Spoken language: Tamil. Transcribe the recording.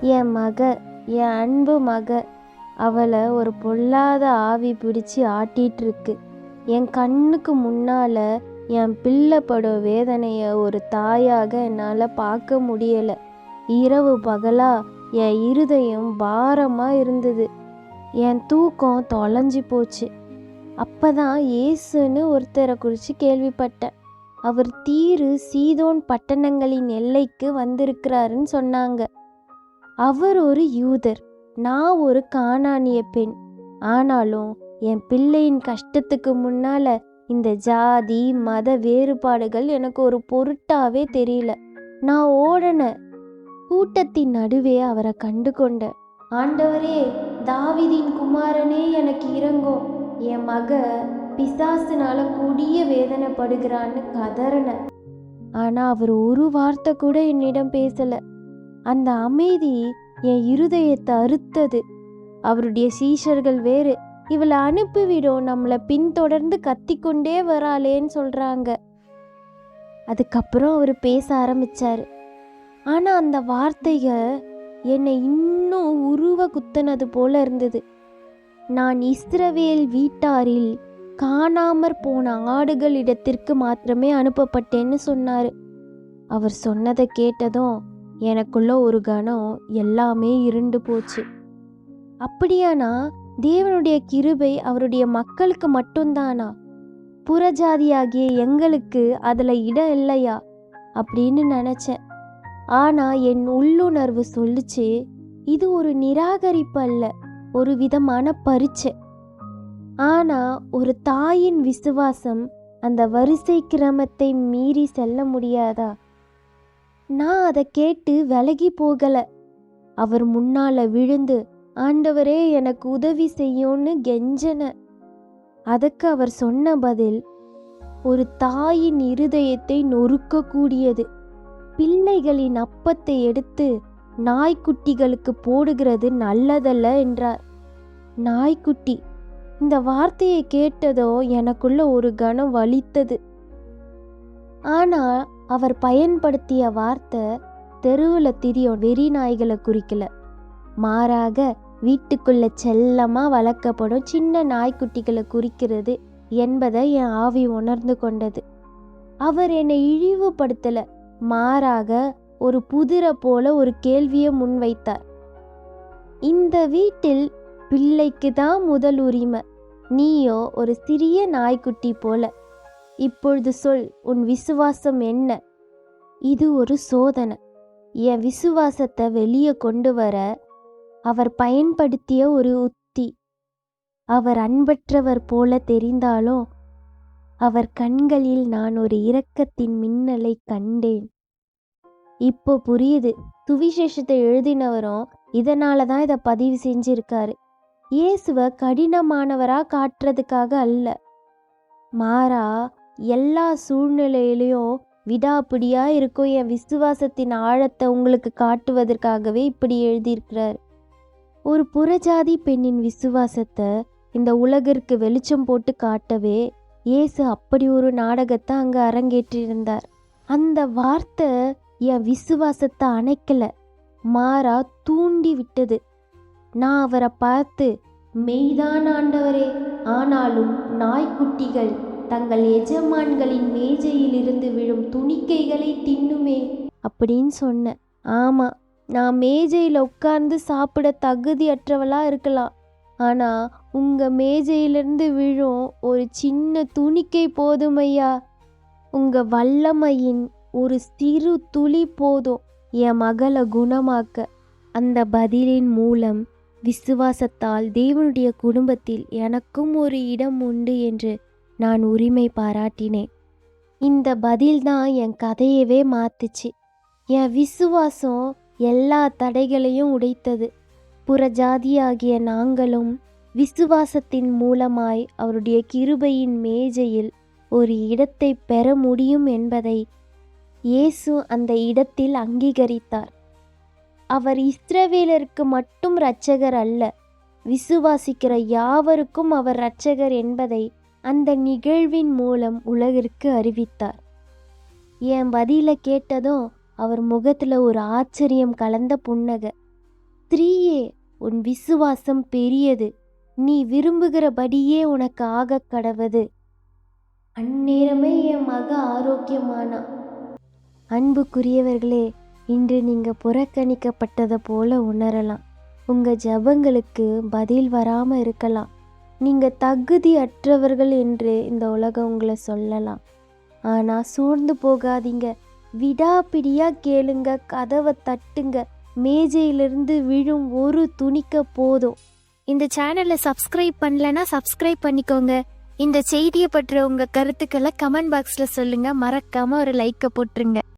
என் மக என் அன்பு மக அவளை ஒரு பொல்லாத ஆவி பிடிச்சு ஆட்டிகிட்ருக்கு என் கண்ணுக்கு முன்னால என் பிள்ளைப்படும் வேதனையை ஒரு தாயாக என்னால் பார்க்க முடியலை. இரவு பகலா என் இருதயம் பாரமாக இருந்தது. என் தூக்கம் தொலைஞ்சு போச்சு. அப்பதான் இயேசுன்னு ஒருத்தரை குறித்து கேள்விப்பட்டேன். அவர் தீரு சீதோன் பட்டணங்களின் எல்லைக்கு வந்திருக்கிறாருன்னு சொன்னாங்க. அவர் ஒரு யூதர் நான் ஒரு காணானிய பெண். ஆனாலும் என் பிள்ளையின் கஷ்டத்துக்கு முன்னால இந்த ஜாதி மத வேறுபாடுகள் எனக்கு ஒரு பொருட்டாவே தெரியல. நான் ஓடன கூட்டத்தின் நடுவே அவரை கண்டு கொண்டேன் ஆண்டவரே தாவிதின் குமாரனே எனக்கு இறங்கும் என் மக பிசாசுனால கொடிய வேதனைப்படுகிறான்னு கதறன. ஆனா அவர் ஒரு வார்த்தை கூட என்னிடம் பேசல. அந்த அமைதி என் இருதயத்தை அறுத்தது. அவருடைய சீஷர்கள் வேறு இவளை அனுப்பிவிடும் நம்மளை பின்தொடர்ந்து கத்திக்கொண்டே வராளேன்னு சொல்கிறாங்க அதுக்கப்புறம் அவர் பேச ஆரம்பித்தார் ஆனால் அந்த வார்த்தைகள் என்னை இன்னும் உருவ குத்துனது போல இருந்தது. நான் இஸ்ரவேல் வீட்டாரில் காணாமற் போன ஆடுகள் இடத்திற்கு மாத்திரமே அனுப்பப்பட்டேன்னு சொன்னார். அவர் சொன்னதை கேட்டதும் எனக்குள்ள ஒரு கணம் எல்லாமே இருண்டு போச்சு. அப்படியானா தேவனுடைய கிருபை அவருடைய மக்களுக்கு மட்டும்தானா? புறஜாதியாகிய எங்களுக்கு அதில் இடம் இல்லையா? அப்படின்னு நினச்சேன். ஆனால் என் உள்ளுணர்வு சொல்லிச்சு இது ஒரு நிராகரிப்பு அல்ல ஒரு விதமான பரீட்சை. ஆனால் ஒரு தாயின் விசுவாசம் அந்த வரிசை கிரமத்தை மீறி செல்ல முடியாதா? நான் அதை கேட்டு விலகி போகல. அவர் முன்னால விழுந்து ஆண்டவரே எனக்கு உதவி செய்யும்னு கெஞ்சன. அதுக்கு அவர் சொன்ன பதில் ஒரு தாயின் இருதயத்தை நொறுக்கக்கூடியது. பிள்ளைகளின் அப்பத்தை எடுத்து நாய்க்குட்டிகளுக்கு போடுகிறது நல்லதல்ல என்றார். நாய்க்குட்டி இந்த வார்த்தையை கேட்டதோ எனக்குள்ள ஒரு கணம் வலித்தது. ஆனா அவர் பயன்படுத்திய வார்த்தை தெருவில் திரியும் வெறி நாய்களை குறிக்கல. மாறாக வீட்டுக்குள்ள செல்லமா வளர்க்கப்படும் சின்ன நாய்க்குட்டிகளை குறிக்கிறது என்பதை என் ஆவி உணர்ந்து கொண்டது. அவர் என்னை இழிவுபடுத்தல. மாறாக ஒரு புதிரை போல ஒரு கேள்வியை முன்வைத்தார் இந்த வீட்டில் பிள்ளைக்கு தான் முதல் உரிமை. நீயோ ஒரு சிறிய நாய்க்குட்டி போல. இப்பொழுது சொல் உன் விசுவாசம் என்ன? இது ஒரு சோதனை. என் விசுவாசத்தை வெளியே கொண்டு வர அவர் பயன்படுத்திய ஒரு உத்தி. அவர் அன்பற்றவர் போல தெரிந்தாலும் அவர் கண்களில் நான் ஒரு இரக்கத்தின் மின்னலை கண்டேன். இப்போ புரியுது. துவிசேஷத்தை எழுதினவரும் இதனால தான் இதை பதிவு செஞ்சிருக்காரு. இயேசுவை கடினமானவரா காட்டுறதுக்காக அல்ல. மாறா எல்லா சூழ்நிலையிலையும் விடாப்பிடியாக இருக்கும் என் விசுவாசத்தின் ஆழத்தை உங்களுக்கு காட்டுவதற்காகவே இப்படி எழுதியிருக்கிறார். ஒரு புறஜாதி பெண்ணின் விசுவாசத்தை இந்த உலகிற்கு வெளிச்சம் போட்டு காட்டவே இயேசு அப்படி ஒரு நாடகத்தை அங்கே அரங்கேற்றிருந்தார் அந்த வார்த்தை என் விசுவாசத்தை அணைக்கலை மாறா தூண்டி விட்டது. நான் அவரை பார்த்து மெய்தான் ஆண்டவரே ஆனாலும் நாய்க்குட்டிகள் தங்கள் எஜமான்களின் மேஜையிலிருந்து விழும் துணிக்கைகளை தின்னுமே. அப்படின்னு சொன்னேன் ஆமாம் நான் மேஜையில் உட்கார்ந்து சாப்பிட தகுதியற்றவளா இருக்கலாம். ஆனால் உங்கள் மேஜையிலிருந்து விழும் ஒரு சின்ன துணிக்கை போதுமையா? உங்கள் வல்லமையின் ஒரு சிறு துளி போதும் என் மகளை குணமாக்க. அந்த பதிலின் மூலம் விசுவாசத்தால் தேவனுடைய குடும்பத்தில் எனக்கும் ஒரு இடம் உண்டு என்று நான் உரிமை பாராட்டினேன். இந்த பதில்தான் என் கதையவே மாத்துச்சு. என் விசுவாசம் எல்லா தடைகளையும் உடைத்தது. புறஜாதியாகிய நாங்களும் விசுவாசத்தின் மூலமாய் அவருடைய கிருபையின் மேஜையில் ஒரு இடத்தை பெற முடியும் என்பதை இயேசு அந்த இடத்தில் அங்கீகரித்தார். அவர் இஸ்ரவேலருக்கு மட்டும் இரட்சகர் அல்ல விசுவாசிக்கிற யாவருக்கும் அவர் இரட்சகர் என்பதை அந்த நிகழ்வின் மூலம் உலகிற்கு அறிவித்தார். என் பதிலை கேட்டதும் அவர் முகத்தில் ஒரு ஆச்சரியம் கலந்த புன்னகை. ஸ்திரீயே உன் விசுவாசம் பெரியது. நீ விரும்புகிறபடியே உனக்கு ஆகக் கடவது. அந்நேரமே என் மக ஆரோக்கியமானா. அன்புக்குரியவர்களே இன்று நீங்கள் புறக்கணிக்கப்பட்டதை போல உணரலாம். உங்கள் ஜெபங்களுக்கு பதில் வராமல் இருக்கலாம். நீங்கள் தகுதி அற்றவர்கள் என்று இந்த உலகம் உங்களை சொல்லலாம். ஆனால் சோர்ந்து போகாதீங்க. விடாப்பிடியாக கேளுங்க கதவை தட்டுங்க. மேஜையிலிருந்து விழும் ஒரு துணிக்க போதும். இந்த சேனலை சப்ஸ்கிரைப் பண்ணலன்னா சப்ஸ்கிரைப் பண்ணிக்கோங்க. இந்த செய்தியை பற்றிய உங்கள் கருத்துக்களை கமெண்ட் பாக்ஸில் சொல்லுங்கள் மறக்காமல் ஒரு லைக்கை போட்டுருங்க.